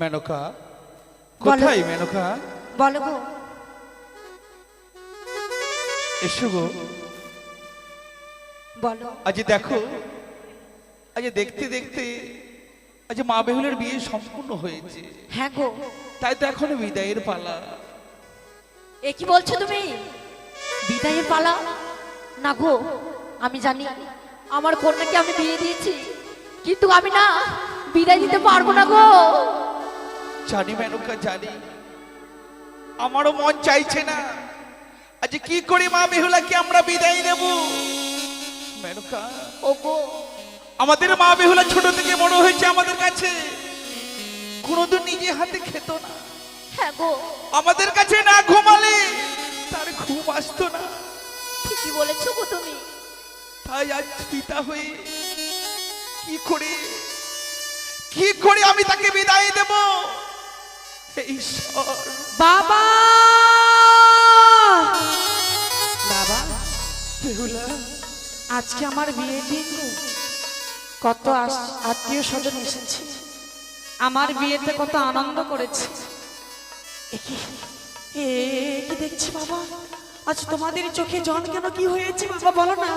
মেনকা? কোথায় মেনকা? বলো গো। এসো গো। বলো। আজ দেখো আজ দেখতে দেখতে আজ মা বেহুলের বিয়ে সম্পূর্ণ হয়েছে। হ্যাঁ গো। তাই তো এখনও বিদায়ের পালা। এ কি বলছো তুমি? বিদায়ের পালা? না গো আমি জানি। আমার কন্যাকে আমি বিয়ে দিয়েছি কিন্তু আমি না বিদায় দিতে পারব না গো। জানি মেনকা জানি। আমারও মন চাইছে না। আজ কি করে মা বেহুলাকে আমরা বিদায় দেব মেনকা ও গো আমাদের মা বেহুলা ছোট থেকে বড় হয়েছে আমাদের কাছে। কোনোদিন নিজে হাতে খেত না। হ্যাঁ গো। আমাদের কাছে না ঘুমালে তার ঘুম আসতো না। ঠিকই বলেছ গো তুমি। তাই আজ পিতা হয়ে কি করে কি করে আমি তাকে বিদায় দেব? বাবা! বাবা বেহুলা আজকে আমার বিয়ে দিন কত আত্মীয় স্বজন এসেছে। আমার বিয়েতে কত আনন্দ করেছে। এ কি দেখছি বাবা? আজ তোমাদের চোখে জন কেন কি হয়েছে বাবা বলো না।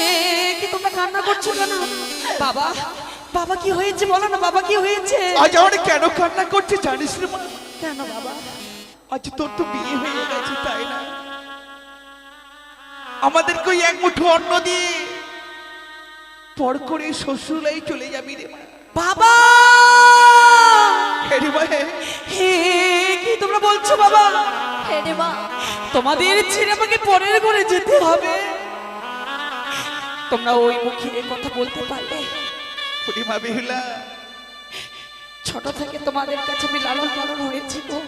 এ কি তোমরা কান্না করছ কেন? বাবা বাবা কি হয়েছে? বলো না বাবা কি হয়েছে? আজ আমার কেন কান্না করছে জানিস রে মা? কেন বাবা? আজ তোর তো বিয়ে হয়ে গেছে তাই না? আমাদেরকে ওই এক মুঠো অন্ন দিয়ে পর করে শ্বশুরাই চলে যাবি রে মা। বাবা! হে রে মা, হে। হে কি তোমরা বলছো বাবা? হে রে মা। তোমাদের ছেড়ে আমাকে পরের ঘরে যেতে হবে। তোমরা ওই মুখে কথা বলতে পারলে? করি মা বেহুলা ছোট থেকে তোমাদের কাছে আমি লালন পালন হয়েছি গো।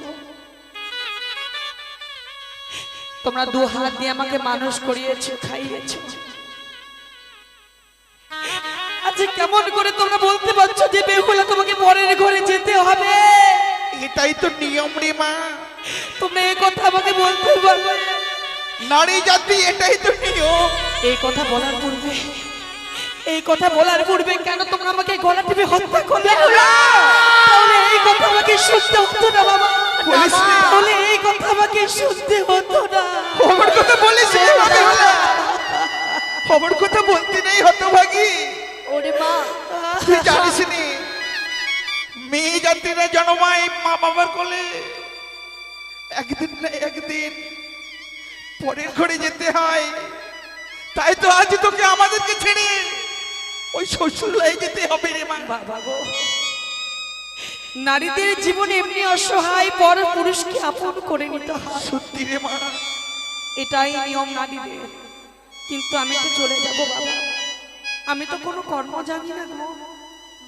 তোমরা দু হাত দিয়ে আমাকে মানুষ করিয়েছো খাইয়েছো। আচ্ছা কেমন করে তোমরা বলতে পারছ যে বেহুলা তোমাকে পরের ঘরে যেতে হবে? এটাই তো নিয়ম রে মা। তোমরা এই কথা আমাকে বলতে পারবে নারী জাতি এটাই তো নিয়ম। এই কথা বলার পূর্বে এই কথা বলার পূর্বে কেন তোমরা আমাকে গলা টিপে হত্যা করলে? তাহলে এই কথা আমাকে শুনতে হতো না বাবা। তাহলে এই কথা আমাকে শুনতে হতো না। খবর কথা বলিস খবর কথা বলতে নেই হতো হতভাগী। ওরে মা। তুই জানিস নি মেয়ে জাতিরা জন্মায় মা বাবার কোলে। একদিন না একদিন পরের ঘরে যেতে হয়। তাই তো আজ তোকে আমাদেরকে ছেড়ে ওই শ্বশুরাই যেতে হবে রে মা। বাবা গো। নারীদের জীবন এমনি অসহায় পর পুরুষকে আপন করে নিতে হয়। সত্যি রে মা। এটাই নিয়ম নারীদের। কিন্তু আমি তো চলে যাব বাবা। আমি তো কোনো কর্ম জানি না গো।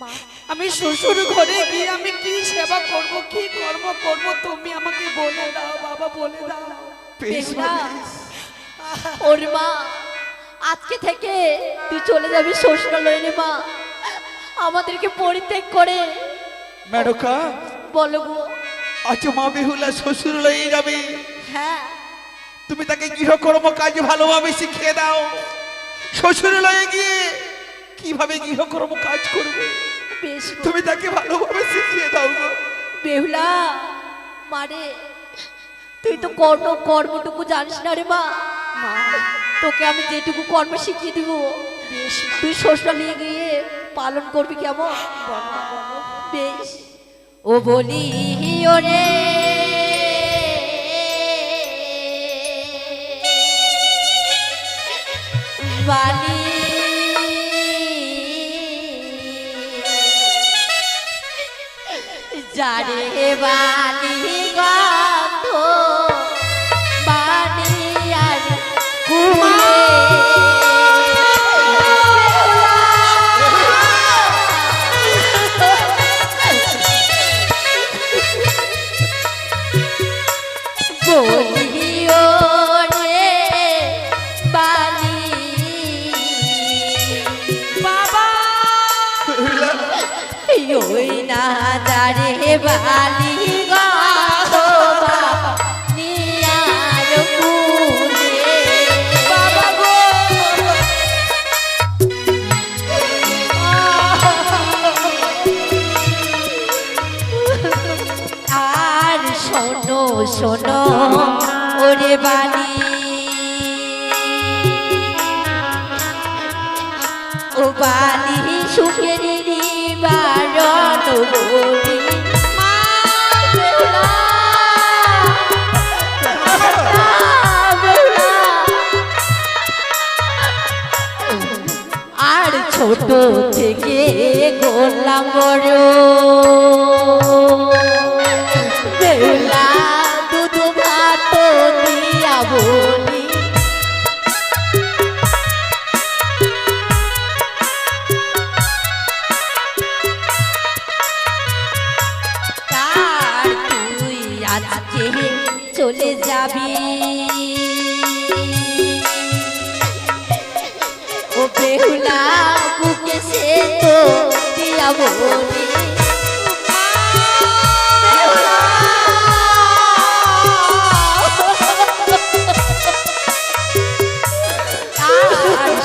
মা আমি শ্বশুর ঘরে গিয়ে আমি কি সেবা করব কি কর্ম করব তুমি আমাকে বলে দাও বাবা বলে দাও। ওর মা আজকে থেকে তুই চলে যাবি শ্বশুরালয় রে মা। আমাদেরকে পরিত্যাগ করে। মেনকা বলো গো। আজ মা বেহুলা শ্বশুরালয়ে যাবে। হ্যাঁ। তুমি তাকে গৃহকর্ম কাজ ভালোভাবে শিখিয়ে দাও। শ্বশুরালয়ে গিয়ে কীভাবে গৃহকর্ম কাজ করবে? বেশ তুমি তাকে ভালোভাবে শিখিয়ে দাও গো। বেহুলা মারে তুই তো কর্ম কর্মটুকু জানিস না রে মা। মা। তোকে আমি যেটুকু কর্ম শিখিয়ে দিব তুই শ্বশুরালয়ে গিয়ে পালন করবি কেমন? বেশ। ও বলি ওরে বালি। যারে বালি গন্ধ ও বালি সুখের নিবারণ বলি। আর ছোট থেকে গোলাম বড় বেলা দিয়া বলি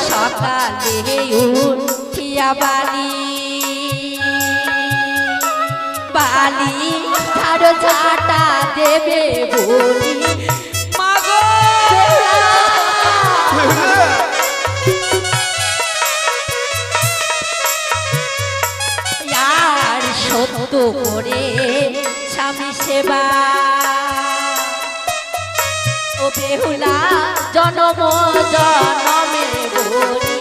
সকালে উঠিয়া বালি বালি ঝাড়ো ঝাঁটা দেবে বলি। জনম জনমে বলি।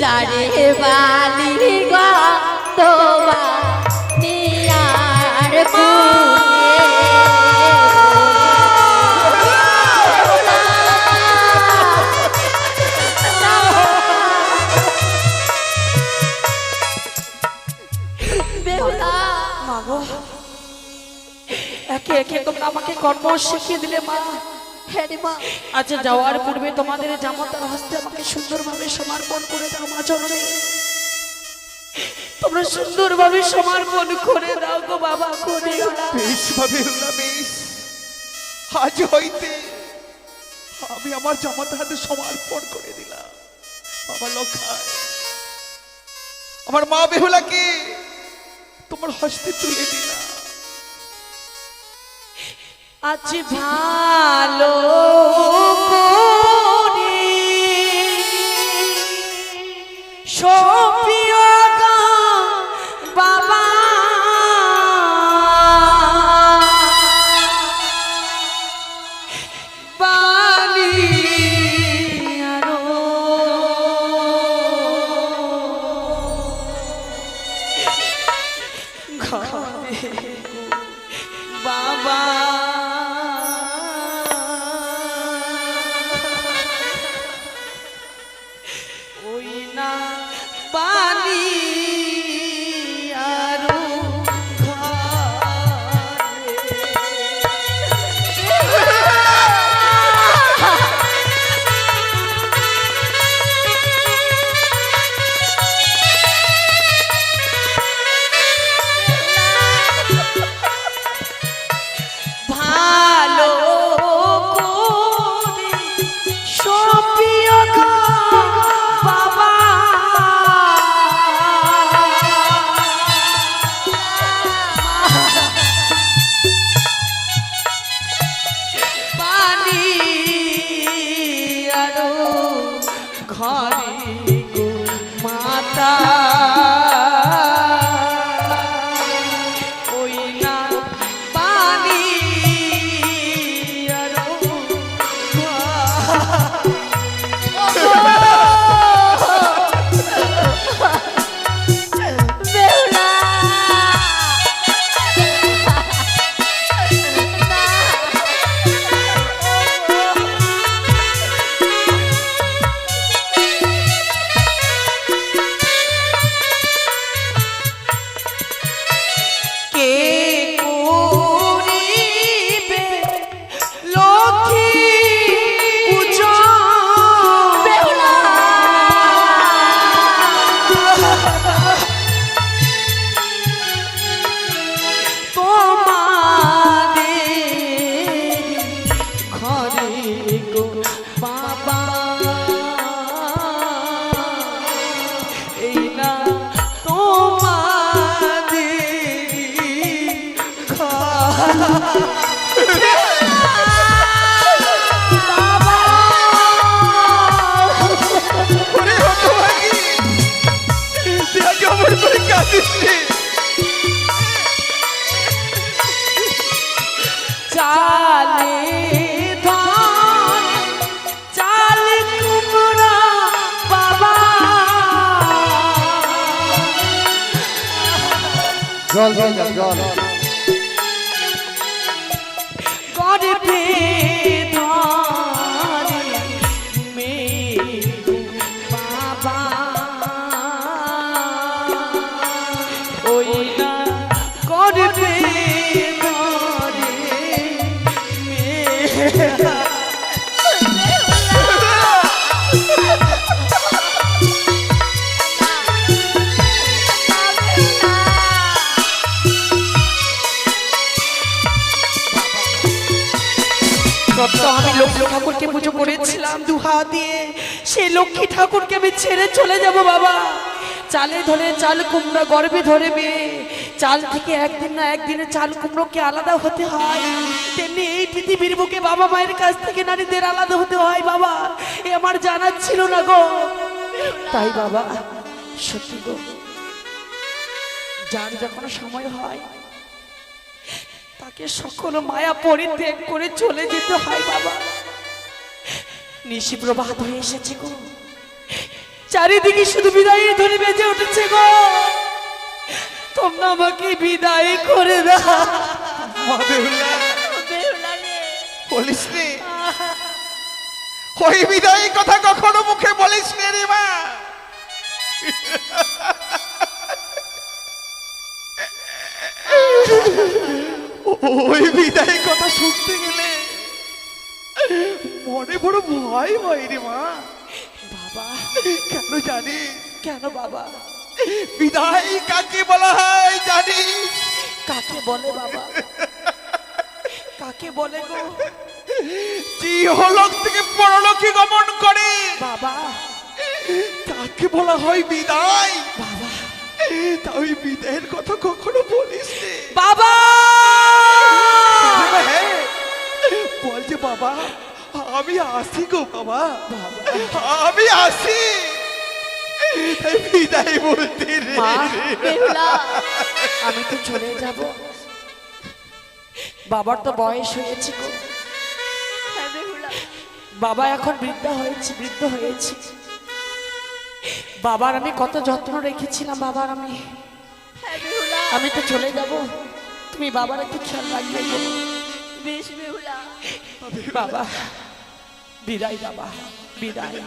যারে গা তোমা নিয়ার মাগো একে একে তোমরা আমাকে কর্ম শিখিয়ে দিলে মা। আচ্ছা যাওয়ার পূর্বে তোমাদের জামাতার হস্তে আমাকে সুন্দরভাবে সমর্পণ করে দাও মা চরণে সুন্দরভাবে সমর্পণ করে দাও গো বাবা করে বেশ ভাবে বেশ। আজ হইতে আমি আমার জামাতা হাতে সমর্পণ করে দিলাম। বাবা লক্ষায় আমার মা বেহুলাকে তোমার হস্তে তুলে দিলাম। আজ ভালো করে 다. জল জল জল জল গর্ভে লক্ষ্মী ঠাকুরকে পুজো করেছিলাম। দুহা দিয়ে সেই লক্ষ্মী ঠাকুরকে আমি ছেড়ে চলে যাব বাবা। চালে ধরে চাল কুমড়ো গর্বে ধরবে চাল থেকে একদিন না একদিনে চাল কুমড়োকে আলাদা হতে হয়। তেমনি এই পৃথিবীর বুকে বাবা মায়ের কাছ থেকে নারীদের আলাদা হতে হয় বাবা। এ আমার জানার ছিল না গো। তাই বাবা সত্যি গো যার যখন সময় হয় তাকে সকল মায়া পরিত্যাগ করে চলে যেতে হয় বাবা। নিশি প্রভাত হয়ে এসেছে গো। চারিদিকে শুধু বিদায়ের ধ্বনি বেজে উঠেছে গো। তোমরা আমাকে বিদায় করে দাও। বলিস রে ওই বিদায়ী কথা কখনো মুখে বলিস নে রে মা। ওই বিদায়ী কথা শুনতে গেলে মনে বড় ভয় হয় রে মা। বাবা। কেন জানিস? কেন বাবা? বিদায় কাকে বলা হয় জানিস? কাকে বলে বাবা? কাকে বলে গো? যে হলক থেকে পরলোকে গমন করে। বাবা। তাকে বলা হয় বিদায়? বাবা। তা ওই বিদায়ের কথা কখনো বলিস রে বাবা। আমি আসি গো বাবা। আমি আসি। বিদায় বলতে রে। আমি তো চলে যাব। বাবার তো বয়স হয়েছে গো। হ্যাঁ বাবা এখন বৃদ্ধ হয়েছে বৃদ্ধ হয়েছে। বাবার আমি কত যত্ন রেখেছিলাম বাবার আমি। হ্যাঁ আমি তো চলে যাব। তুমি বাবার একটু খেয়াল রাখবে বেশ বাবা বিদায় বাবা বিদায়।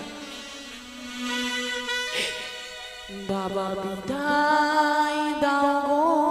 বাবা বিদায় দাও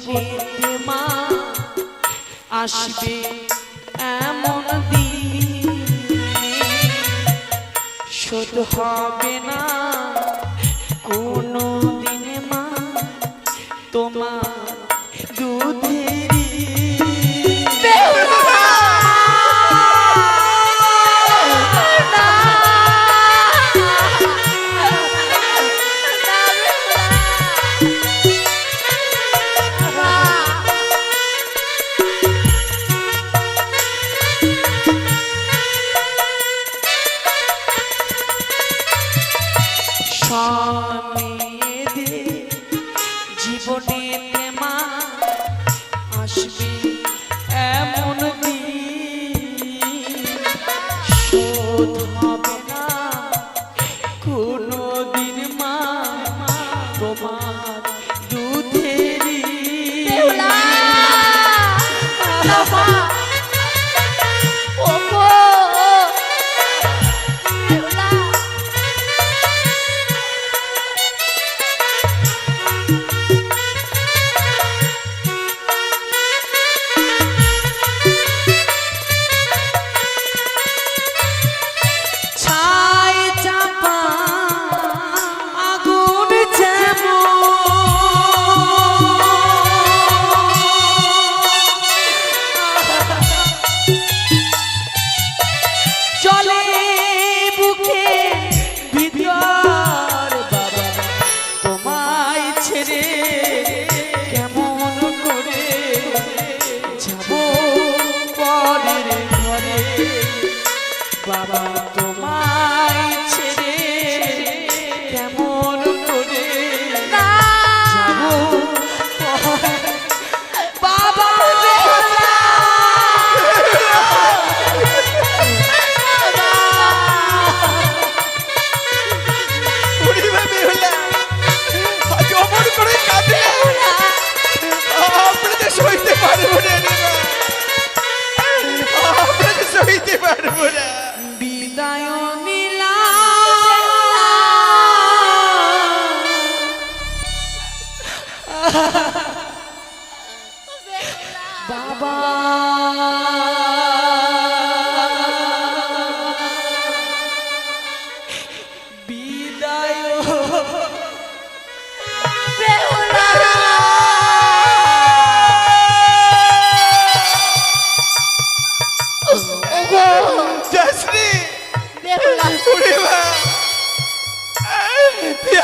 জীবনে মা আসবে এমন দিন। শোধ হবে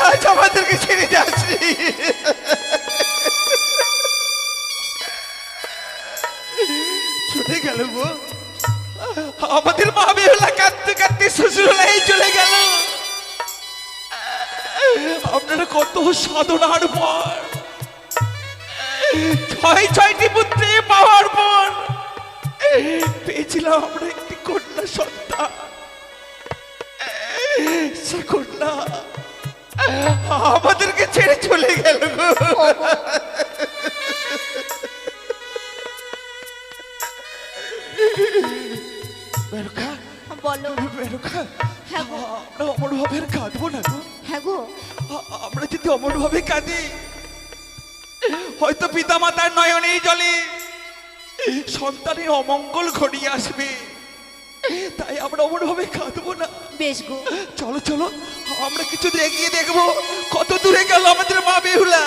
আজ আমাদেরকে ছেড়ে যাচ্ছি। আমাদের মা বেহুলা কাঁদতে কাঁদতে শ্বশুরালয়ে চলে গেল আপনারা কত সাধনার পর ছয় ছয়টি পুত্রে পাওয়ার পর পেয়েছিলাম আমরা একটি কন্যা সন্তান সে কন্যা। আমাদেরকে ছেড়ে চলে গেল মেরুখা বলো। মেরুখা হ্যাঁ গো। আমরা অমর ভাবে কাঁদবো না গো। হ্যাঁ গো। আমরা যদি অমর ভাবে কাঁদি হয়তো পিতা মাতার নয়নেই জলে সন্তানের অমঙ্গল ঘটিয়ে আসবে। তাই আমরা অমর ভাবে কাঁদবো না। বেশ গো। চলো চলো আমরা কিছু এগিয়ে দেখব। কত দূরে গেল আমাদের মা বেহুলা।